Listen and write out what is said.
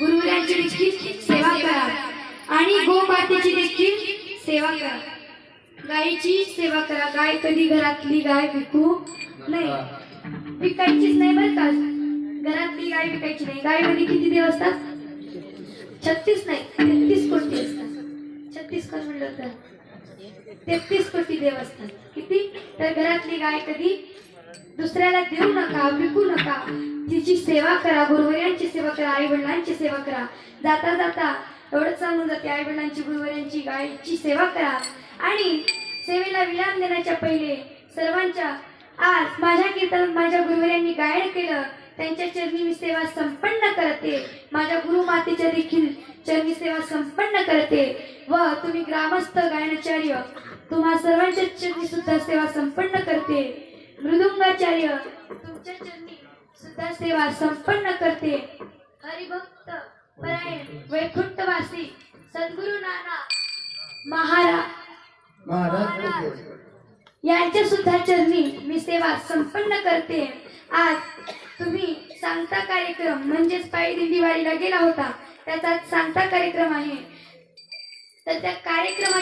गुरुवरांची देखील सेवा करा. आणि गोमातेची देखील सेवा करा. गायीची सेवा करा. गाय कधी घरातली गाय विकू नाही विकायचीच नाही बरं का? घरातली गाय विकायची नाही. गायमध्ये किती देव असतात? छत्तीस नाही. तेहतीस कोटी असतात. छत्तीस कोण म्हणलं तर. तेहतीस कोटी देव असतात किती? तर घरातली गाय कधी? दुसऱ्याला देऊ नका विकू नका. तिची सेवा करा गुरुवर्यांची सेवा करा आई वडिलांची सेवा करा. जाता जाता एवढंच सांगून जाते आई वडिलांची गुरुवर्यांची गायची सेवा करा. आणि सेवेला विराम देण्याच्या पहिले सर्वांच्या आज माझ्या कीर्तनात माझ्या गुरुवर्यांनी गायन केलं. त्यांच्या चरणी मी सेवा संपन्न करते. माझ्या गुरुमातेच्या देखील चरणी सेवा संपन्न करते. व तुम्ही ग्रामस्थ गायनाचार्य तुम्हा सर्वांच्या चरणी सुद्धा सेवा संपन्न करते. मृदुंगाचार्य तुमच्या चरणी सुद्धा सेवा संपन्न करते. हरिभक्त परायण वैकुंठवासी सद्गुरु नाना महाराज महाराज. यांच्या सुद्धा चरणी मी सेवा संपन्न करते. आज तुम्ही सांगता कार्यक्रम म्हणजेच पायी दिंडीवारीला गेला होता. त्याचा सांगता कार्यक्रम आहे. तर त्या कार्यक्रमाच्या